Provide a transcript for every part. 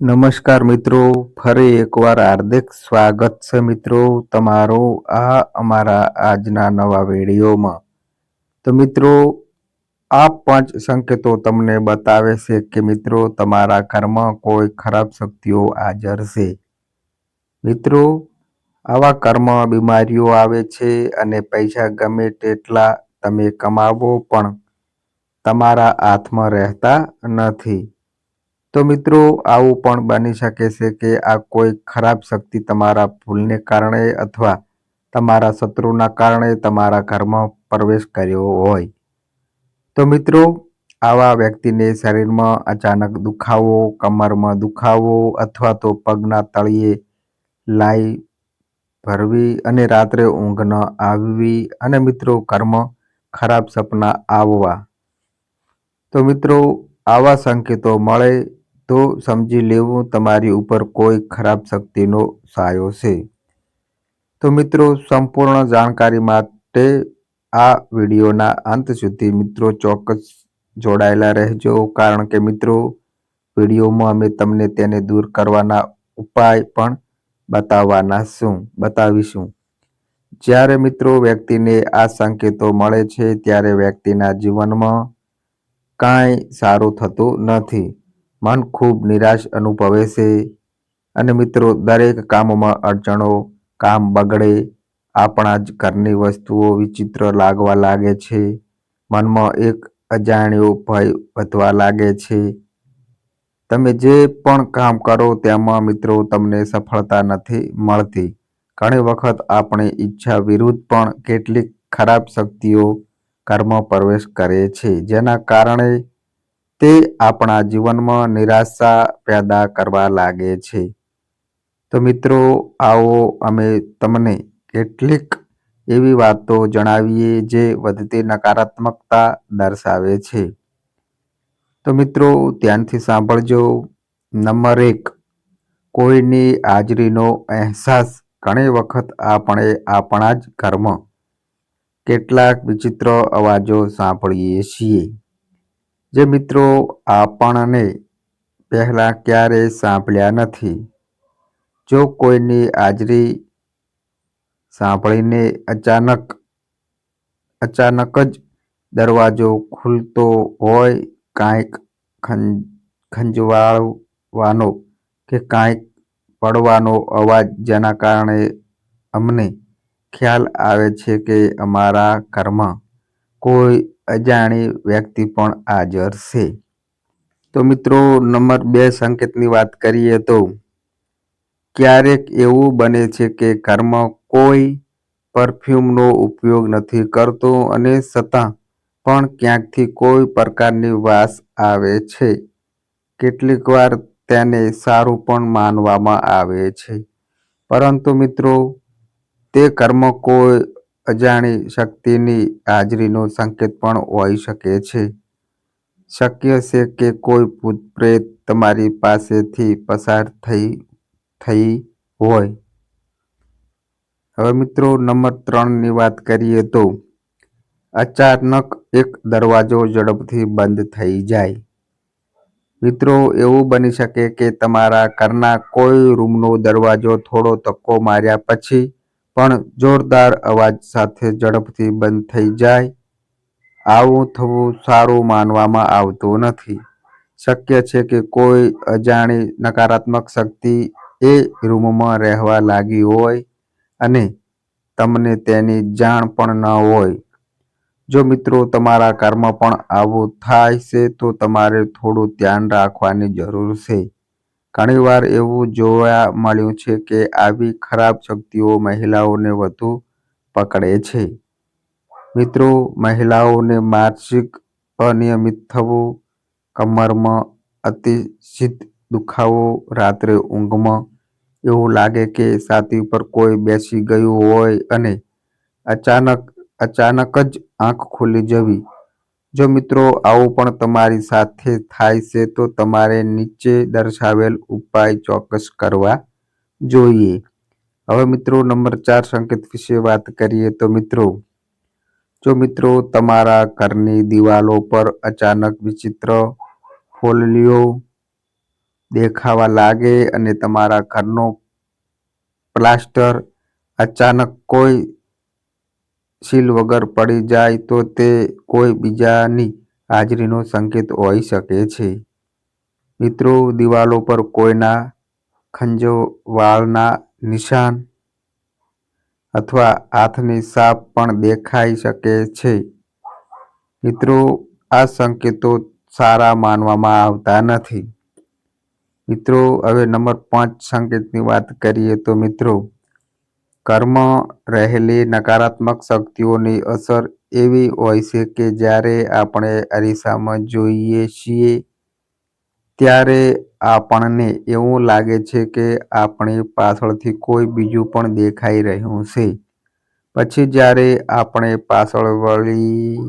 નમસ્કાર મિત્રો, ફરી એકવાર હાર્દિક સ્વાગત છે મિત્રો તમારો આ અમારા આજના નવા વિડીયોમાં. તો મિત્રો આ પાંચ સંકેતો તમને બતાવે છે કે મિત્રો, તમારા ઘરમાં કોઈ ખરાબ શક્તિઓ હાજર છે? મિત્રો, આવા કર્મ બીમારીઓ આવે છે અને પૈસા ગમે તેટલા તમે કમાવો પણ તમારા હાથમાં રહેતા નથી. તો મિત્રો, આવું પણ બની શકે છે કે આ કોઈ ખરાબ શક્તિ તમારા ભૂલને કારણે અથવા તમારા શત્રુના કારણે તમારા ઘરમાં પ્રવેશ કર્યો હોય. તો મિત્રો, આવા વ્યક્તિને શરીરમાં અચાનક દુખાવો, કમરમાં દુખાવો અથવા તો પગના તળિયે લાઈ ભરવી અને રાત્રે ઊંઘ ન આવવી અને મિત્રો, ઘરમાં ખરાબ સપના આવવા. તો મિત્રો, આવા સંકેતો મળે તો સમજી લેવું તમારી ઉપર કોઈ ખરાબ શક્તિનો સાયો છે. તો મિત્રો, સંપૂર્ણ જાણકારી માટે આ વિડીયોના અંત સુધી મિત્રો ચોક્કસ જોડાયેલા રહેજો. કારણ કે મિત્રો, વિડીયોમાં અમે તમને તેને દૂર કરવાના ઉપાય પણ બતાવવાના શું, બતાવીશું. જ્યારે મિત્રો વ્યક્તિને આ સંકેતો મળે છે, ત્યારે વ્યક્તિના જીવનમાં કાંઈ સારું થતું નથી. મન ખૂબ નિરાશ અનુભવે છે. અને મિત્રો, દરેક કામમાં અડચણો, કામ બગડે, આપણા જ ઘરની વસ્તુઓ વિચિત્ર લાગવા લાગે છે. મનમાં એક અજાણ્યો ભય વધવા લાગે છે. તમે જે પણ કામ કરો, તેમાં મિત્રો, તમને સફળતા નથી મળતી. ઘણી વખત આપણે ઈચ્છા વિરુદ્ધ પણ કેટલીક ખરાબ શક્તિઓ ઘરમાં પ્રવેશ કરે છે. જેના કારણે તે આપણા જીવનમાં નિરાશા પેદા કરવા લાગે છે. તો મિત્રો, આવો અમે તમને કેટલીક એવી વાતો જણાવીએ જે વધતી નકારાત્મકતા દર્શાવે છે. તો મિત્રો, ધ્યાનથી સાંભળજો. નંબર એક, કોઈની હાજરીનો અહેસાસ ઘણી વખત આપણે આપણા જ ઘરમાં. કેટલાક વિચિત્ર અવાજો સાંભળીએ છીએ. જે મિત્રો આપણને પહેલાં ક્યારેય સાંભળ્યા નથી. જો કોઈની હાજરી સાંભળીને અચાનક અચાનક જ દરવાજો ખુલતો હોય, કાંઈક ખંજવાળવાનો કે કાંઈક પડવાનો અવાજ જેના કારણે અમને ખ્યાલ આવે છે કે અમારા ઘરમાં કોઈ અજાણી વ્યક્તિ પણ હાજર છે. તો મિત્રો, નંબર બે સંકેતની વાત કરીએ તો, ક્યારેક એવું બને છે કે કર્મ કોઈ પરફ્યુમનો ઉપયોગ નથી કરતો અને છતાં પણ ક્યાંકથી કોઈ પ્રકારની વાસ આવે છે. કેટલીક વાર તેને સારું પણ માનવામાં આવે છે. પરંતુ મિત્રો, તે કર્મ કોઈ અજાણી શક્તિની હાજરીનો સંકેત પણ હોઈ શકે છે. શક્ય છે કે કોઈ ભૂત પ્રેત તમારી પાસેથી પસાર થઈ થઈ હોય. હવે મિત્રો નંબર ત્રણની વાત કરીએ તો, અચાનક એક દરવાજો ઝડપથી બંધ થઈ જાય. મિત્રો એવું બની શકે કે તમારા ઘરના કોઈ રૂમનો દરવાજો થોડો ધક્કો માર્યા પછી પણ જોરદાર અવાજ સાથે ઝડપથી બંધ થઈ જાય. આવું થવું સારું માનવામાં આવતું નથી. શક્ય છે કે કોઈ અજાણી નકારાત્મક શક્તિ એ રૂમમાં રહેવા લાગી હોય અને તમને તેની જાણ પણ ન હોય. જો મિત્રો તમારા કર્મ પણ આવું થાય છે, તો તમારે થોડું ધ્યાન રાખવાની જરૂર છે. ઘણીવાર એવું જોવા મળ્યું છે કે આવી ખરાબ શક્તિઓ મહિલાઓને વધુ પકડે છે. મિત્રો, મહિલાઓને માનસિક અનિયમિત થવું, કમરમાં અતિશિત દુખાવો, રાત્રે ઊંઘમાં એવું લાગે કે છાતી પર કોઈ બેસી ગયું હોય અને અચાનક અચાનક જ આંખ ખુલી જવી જો મિત્રો આવું પણ તમારી સાથે થાય છે, તો તમારે નીચે દર્શાવેલ ઉપાય ચોક્કસ કરવા જોઈએ. હવે મિત્રો નંબર ચાર સંકેત વિશે વાત કરીએ તો મિત્રો, જો મિત્રો તમારા ઘરની દિવાલો પર અચાનક વિચિત્ર ફોલ્લીઓ દેખાવા લાગે અને તમારા ઘરનો પ્લાસ્ટર અચાનક કોઈ સીલ વગર પડી જાય તો તે કોઈ બીજાની હાજરીનો સંકેત હોઈ શકે છે. મિત્રો, દિવાલો પર કોઈના ખંજવાળના નિશાન અથવા હાથની સાપ પણ દેખાઈ શકે છે. મિત્રો, આ સંકેતો સારા માનવામાં આવતા નથી. મિત્રો, હવે નંબર પાંચ સંકેતની વાત કરીએ તો મિત્રો ઘરમાં રહેલી નકારાત્મક શક્તિઓની અસર એવી હોય છે કે જ્યારે આપણે અરીસામાં જોઈએ છીએ, ત્યારે આપણને એવું લાગે છે કે આપણી પાછળથી કોઈ બીજું પણ દેખાઈ રહ્યું છે. પછી જ્યારે આપણે પાછળ વળી,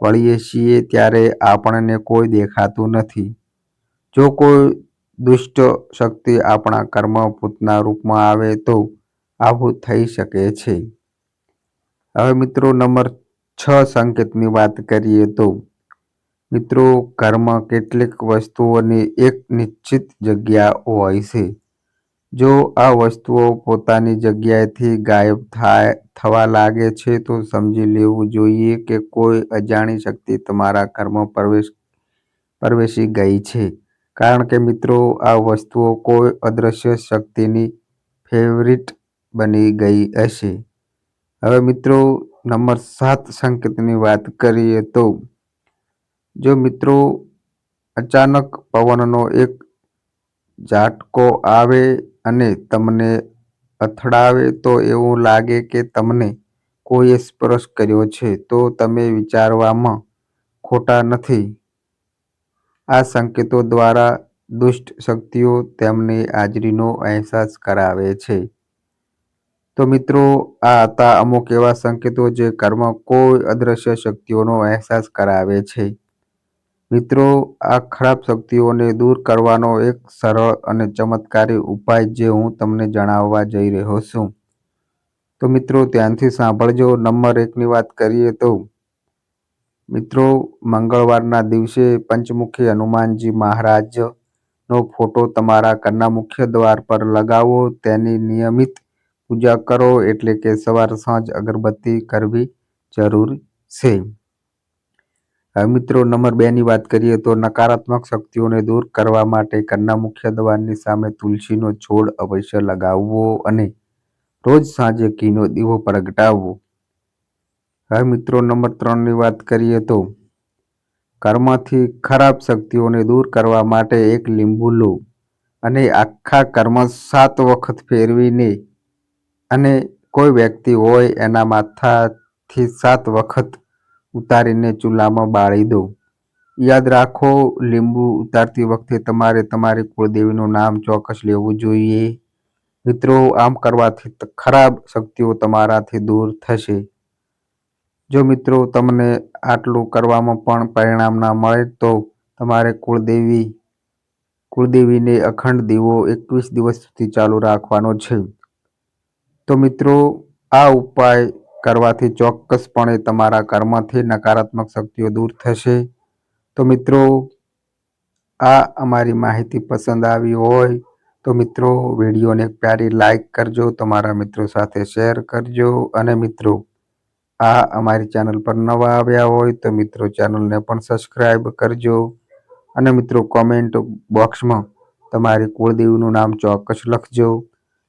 વળીએ છીએ ત્યારે આપણને કોઈ દેખાતું નથી. જો કોઈ દુષ્ટ શક્તિ આપણા કર્મ પૂતના રૂપમાં આવે તો આવું થઈ શકે છે. હવે મિત્રો નંબર છ સંકેતની વાત કરીએ તો, મિત્રો ઘરમાં કેટલીક વસ્તુઓની એક નિશ્ચિત જગ્યા હોય છે. જો આ વસ્તુઓ પોતાની જગ્યાએથી ગાયબ થાય, થવા લાગે છે તો સમજી લેવું જોઈએ કે કોઈ અજાણી શક્તિ તમારા ઘરમાં પ્રવેશ, પ્રવેશી ગઈ છે. કારણ કે મિત્રો, આ વસ્તુઓ કોઈ અદૃશ્ય શક્તિની ફેવરિટ બની ગઈ હશે. હવે મિત્રો, નંબર સાત સંકેતની વાત કરીએ તો, જો મિત્રો, અચાનક પવનનો એક ઝાટકો આવે અને તમને અથડાવે તો એવું લાગે કે તમને કોઈએ સ્પર્શ કર્યો છે, તો તમે વિચારવામાં ખોટા નથી. આ સંકેતો દ્વારા દુષ્ટ શક્તિઓ તેમની હાજરીનો અહેસાસ કરાવે છે. તો મિત્રો, આ હતા અમુક એવા સંકેતો જે ઘરમાં કોઈ અદૃશ્ય શક્તિઓનો અહેસાસ કરાવે છે. મિત્રો, આ ખરાબ શક્તિઓને દૂર કરવાનો એક સરળ અને ચમત્કારી ઉપાય જે હું તમને જણાવવા જઈ રહ્યો છું. તો મિત્રો, ધ્યાનથી સાંભળજો. નંબર એકની વાત કરીએ તો, મિત્રો, મંગળવારના દિવસે પંચમુખી હનુમાનજી મહારાજનો ફોટો તમારા ઘરના મુખ્ય દ્વાર પર લગાવો. તેની નિયમિત પૂજા કરો એટલે કે સવાર સાંજ અગરબત્તી કરવી જરૂર છે. હવે મિત્રો નંબર બે ની વાત કરીએ તો નકારાત્મક શક્તિઓને દૂર કરવા માટે ઘરના મુખ્ય દ્વારની સામે તુલસીનો છોડ અવશ્ય લગાવવો અને રોજ સાંજે ઘીનો દીવો પ્રગટાવવો. હવે મિત્રો નંબર ત્રણની વાત કરીએ તો કર્મથી ખરાબ શક્તિઓને દૂર કરવા માટે એક લીંબુ લો અને આખા કર્મ સાત વખત ફેરવીને અને કોઈ વ્યક્તિ હોય એના માથાથી સાત વખત ઉતારીને ચૂલામાં બાળી દો. યાદ રાખો, લીંબુ ઉતારતી વખતે તમારે તમારી કુળદેવીનું નામ ચોક્કસ લેવું જોઈએ. મિત્રો, આમ કરવાથી ખરાબ શક્તિઓ તમારાથી દૂર થશે. જો મિત્રો, તમને આટલું કરવામાં પણ પરિણામ ના મળે તો તમારે કુળદેવી, કુળદેવીને અખંડ દીવો એકવીસ દિવસ સુધી ચાલુ રાખવાનો છે. તો મિત્રો, આ ઉપાય કરવાથી ચોક્કસપણે તમારા કર્મથી નકારાત્મક શક્તિઓ દૂર થશે. તો મિત્રો, આ અમારી માહિતી પસંદ આવી હોય તો મિત્રો, વિડીયોને પ્યારી લાઈક કરજો, તમારા મિત્રો સાથે શેર કરજો અને મિત્રો, આ અમારી ચેનલ પર નવા આવ્યા હોય તો મિત્રો ચેનલને પણ સબસ્ક્રાઈબ કરજો અને મિત્રો કોમેન્ટ બોક્સમાં તમારી કુળદેવીનું નામ ચોક્કસ લખજો.